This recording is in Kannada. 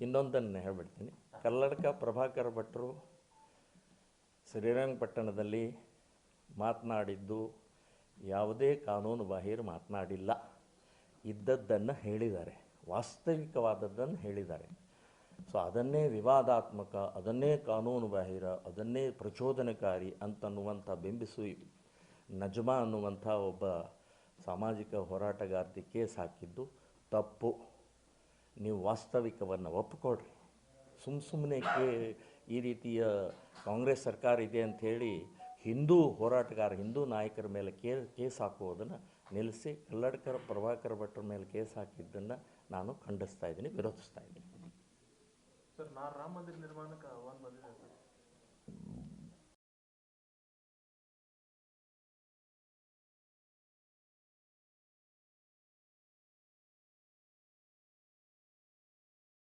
ಇನ್ನೊಂದನ್ನು ಹೇಳ್ಬಿಡ್ತೀನಿ. ಕಲ್ಲಡ್ಕ ಪ್ರಭಾಕರ್ ಭಟ್ರು ಶ್ರೀರಂಗಪಟ್ಟಣದಲ್ಲಿ ಮಾತನಾಡಿದ್ದು ಯಾವುದೇ ಕಾನೂನು ಬಾಹಿರ ಮಾತನಾಡಿಲ್ಲ. ಇದ್ದದ್ದನ್ನು ಹೇಳಿದ್ದಾರೆ. ವಾಸ್ತವಿಕವಾದದ್ದನ್ನು ಹೇಳಿದ್ದಾರೆ. ಸೊ, ಅದನ್ನೇ ವಿವಾದಾತ್ಮಕ, ಅದನ್ನೇ ಕಾನೂನು ಬಾಹಿರ, ಅದನ್ನೇ ಪ್ರಚೋದನಕಾರಿ ಅಂತನ್ನುವಂಥ ಬಿಂಬಿಸು ನಜಮಾ ಅನ್ನುವಂಥ ಒಬ್ಬ ಸಾಮಾಜಿಕ ಹೋರಾಟಗಾರ್ತಿ ಕೇಸ್ ಹಾಕಿದ್ದು ತಪ್ಪು. ನೀವು ವಾಸ್ತವಿಕವನ್ನು ಒಪ್ಪಿಕೊಡ್ರಿ ಸುಮ್ಮ ಸುಮ್ಮನೆ ಕೇ, ಈ ರೀತಿಯ ಕಾಂಗ್ರೆಸ್ ಸರ್ಕಾರ ಇದೆ ಅಂಥೇಳಿ ಹಿಂದೂ ಹೋರಾಟಗಾರ, ಹಿಂದೂ ನಾಯಕರ ಮೇಲೆ ಕೇ, ಕೇಸ್ ಹಾಕುವುದನ್ನು ನಿಲ್ಲಿಸಿ ಕಲ್ಲಡ್ಕರ, ಪ್ರಭಾಕರ್ ಭಟ್ರ ಮೇಲೆ ಕೇಸ್ ಹಾಕಿದ್ದನ್ನು ನಾನು ಖಂಡಿಸ್ತಾ ಇದ್ದೀನಿ, ವಿರೋಧಿಸ್ತಾ ಇದ್ದೀನಿ. ಸರ್, ನಾನು ರಾಮ ಮಂದಿರ ನಿರ್ಮಾಣಕ್ಕೆ ಆಹ್ವಾನ ಬಂದಿದೆ ಸರ್.